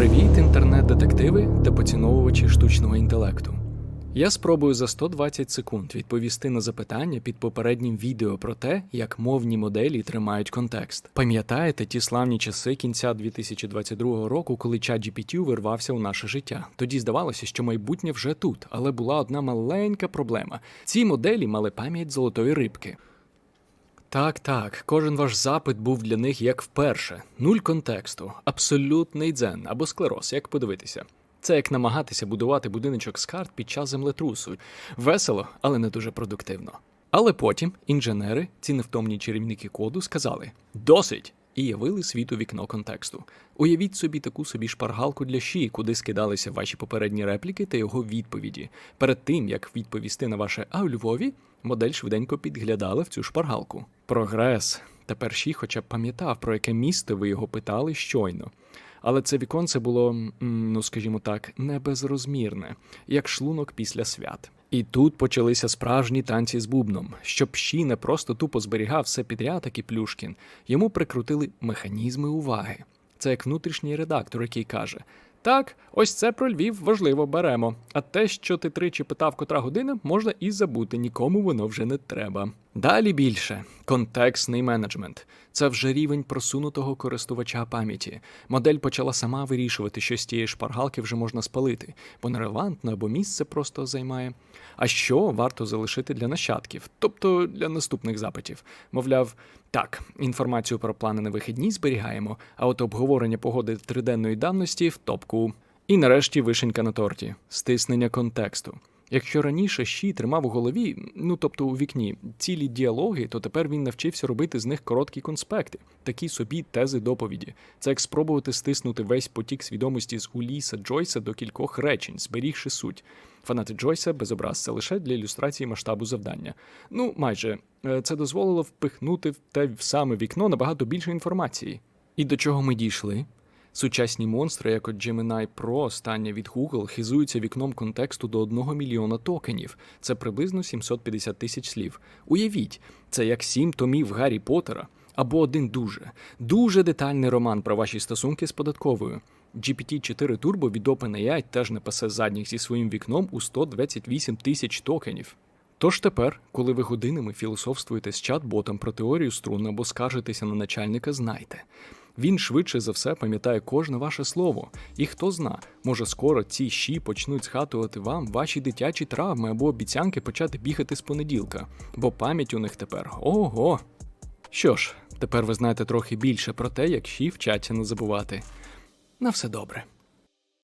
Привіт, інтернет-детективи та поціновувачі штучного інтелекту. Я спробую за 120 секунд відповісти на запитання під попереднім відео про те, як мовні моделі тримають контекст. Пам'ятаєте ті славні часи кінця 2022 року, коли ChatGPT вирвався у наше життя? Тоді здавалося, що майбутнє вже тут, але була одна маленька проблема: ці моделі мали пам'ять золотої рибки. Так, так, кожен ваш запит був для них як вперше. Нуль контексту, абсолютний дзен або склероз, як подивитися. Це як намагатися будувати будиночок з карт під час землетрусу. Весело, але не дуже продуктивно. Але потім інженери, ці невтомні чарівники коду, сказали досить! І явили світу вікно контексту. Уявіть собі таку собі шпаргалку для шиї, куди скидалися ваші попередні репліки та його відповіді. Перед тим як відповісти на ваше А у Львові, модель швиденько підглядала в цю шпаргалку. Прогрес. Тепер Ші хоча б пам'ятав, про яке місто ви його питали щойно. Але це віконце було, ну скажімо так, не безрозмірне, як шлунок після свят. І тут почалися справжні танці з бубном. Щоб щі не просто тупо зберігав все підряд, як і Плюшкін, йому прикрутили механізми уваги. Це як внутрішній редактор, який каже: Так, ось це про Львів важливо беремо. А те, що ти тричі питав, котра година, можна і забути, нікому воно вже не треба. Далі більше контекстний менеджмент. Це вже рівень просунутого користувача пам'яті. Модель почала сама вирішувати, що з тієї шпаргалки вже можна спалити, бо нерелевантно або місце просто займає. А що варто залишити для нащадків, тобто для наступних запитів. Мовляв, так, інформацію про плани на вихідні зберігаємо, а от обговорення погоди триденної давності в топку. І нарешті вишенька на торті стиснення контексту. Якщо раніше Ші тримав у голові, ну тобто у вікні, цілі діалоги, то тепер він навчився робити з них короткі конспекти, такі собі тези доповіді. Це як спробувати стиснути весь потік свідомості з Уліса Джойса до кількох речень, зберігши суть. Фанати Джойса без образ це лише для ілюстрації масштабу завдання. Ну, майже Е, це дозволило впихнути в те саме вікно набагато більше інформації. І до чого ми дійшли? Сучасні монстри, як от Gemini Pro, остання від Google, хизуються вікном контексту до 1 мільйона токенів. Це приблизно 750 тисяч слів. Уявіть, це як сім томів Гаррі Поттера або один дуже, дуже детальний роман про ваші стосунки з податковою. GPT-4 Turbo від OpenAI теж не пасе задніх зі своїм вікном у 128 тисяч токенів. Тож тепер, коли ви годинами філософствуєте з чат-ботом про теорію струн або скаржитеся на начальника, знайте. Він швидше за все пам'ятає кожне ваше слово, і хто зна, може скоро ці щі почнуть згадувати вам ваші дитячі травми або обіцянки почати бігати з понеділка, бо пам'ять у них тепер ого. Що ж, тепер ви знаєте трохи більше про те, як щі вчаться не забувати. На все добре.